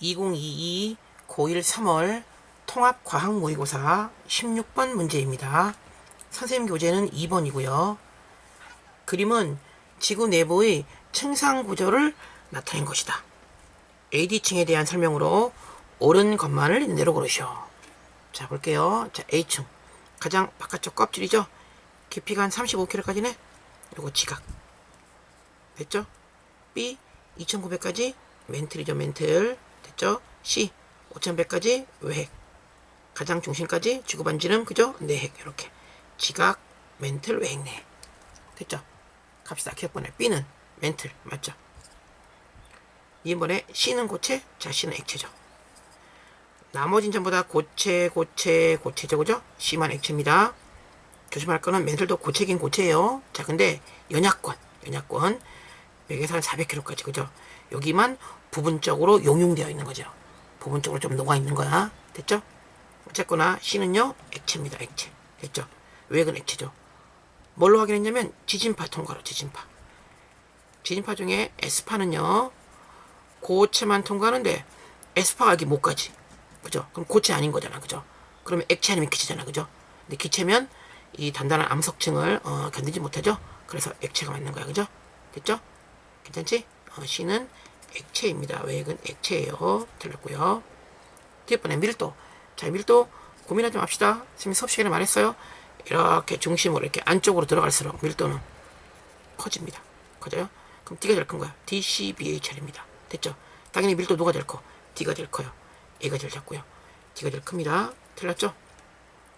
2022 고1 3월 통합과학 모의고사 16번 문제입니다. 선생님 교재는 2번이고요. 그림은 지구 내부의 층상 구조를 나타낸 것이다. AD층에 대한 설명으로 옳은 것만을 있는 로 고르시오. 자, 볼게요. 자, A층. 가장 바깥쪽 껍질이죠? 깊이가 한 35km까지네? 요거 지각. 됐죠? B 2900까지 멘틀이죠 멘틀 됐죠? C 5100까지 외핵. 가장 중심까지 지구반지름 그죠? 내핵. 이렇게. 지각 멘틀 외핵 내핵. 됐죠? 갑시다. 기억번에 B는 멘틀. 맞죠? 이번에 C는 고체 자 C는 액체죠. 나머진 전부 다 고체 고체 고체죠. 그죠? C만 액체입니다. 조심할 거는 멘틀도 고체긴 고체예요. 자 근데 연약권. 연약권. 여기서 한 400km까지 그죠? 여기만 부분적으로 용융되어 있는 거죠. 부분적으로 좀 녹아 있는 거야. 됐죠? 어쨌거나 C는요 액체입니다. 액체. 됐죠? 외액은 액체죠. 뭘로 확인했냐면 지진파 통과로 지진파. 지진파 중에 S파는요 고체만 통과하는데 S파가 여기 못 가지. 그죠? 그럼 고체 아닌 거잖아. 그죠? 그러면 액체 아니면 기체잖아. 그죠? 근데 기체면 이 단단한 암석층을 어, 견디지 못하죠. 그래서 액체가 맞는 거야. 그죠? 됐죠? 괜찮지? 어, C는 액체입니다. 외액은 액체예요. 틀렸고요. 뒷번에 밀도. 자, 밀도 고민하지 맙시다. 선생님 수업 시간에 말했어요. 이렇게 중심으로 이렇게 안쪽으로 들어갈수록 밀도는 커집니다. 커져요? 그럼 D가 제일 큰 거야. DCBHR입니다. 됐죠? 당연히 밀도 누가 제일 커? D가 제일 커요. A가 제일 작고요. D가 제일 큽니다. 틀렸죠?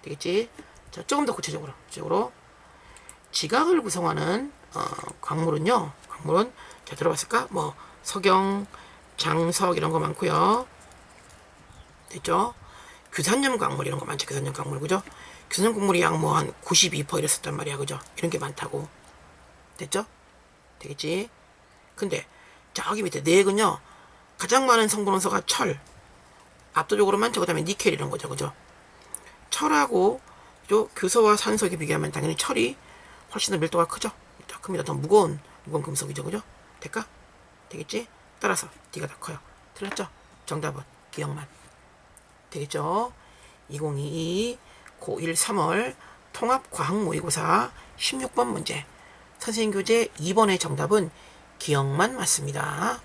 되겠지? 자, 조금 더 구체적으로. 구체적으로. 지각을 구성하는 어, 광물은요. 광물은 자 들어봤을까? 뭐 석영, 장석 이런 거 많고요. 됐죠? 규산염 광물 이런 거 많죠. 규산염 광물 그죠? 규산염 광물이 약 뭐 한 92% 이랬었단 말이야. 그죠? 이런 게 많다고. 됐죠? 되겠지? 근데 저기 밑에 내액은요. 가장 많은 성분 원소가 철. 압도적으로 많죠. 그 다음에 니켈 이런 거죠. 그죠? 철하고 요 교소와 산소에 비교하면 당연히 철이 훨씬 더 밀도가 크죠. 더 큽니다. 더 무거운 무거운 금속이죠. 그죠? 될까? 되겠지? 따라서 D가 더 커요. 틀렸죠? 정답은 기억만. 되겠죠? 2022 고1 3월 통합과학 모의고사 16번 문제. 선생님 교재 2번의 정답은 기억만 맞습니다.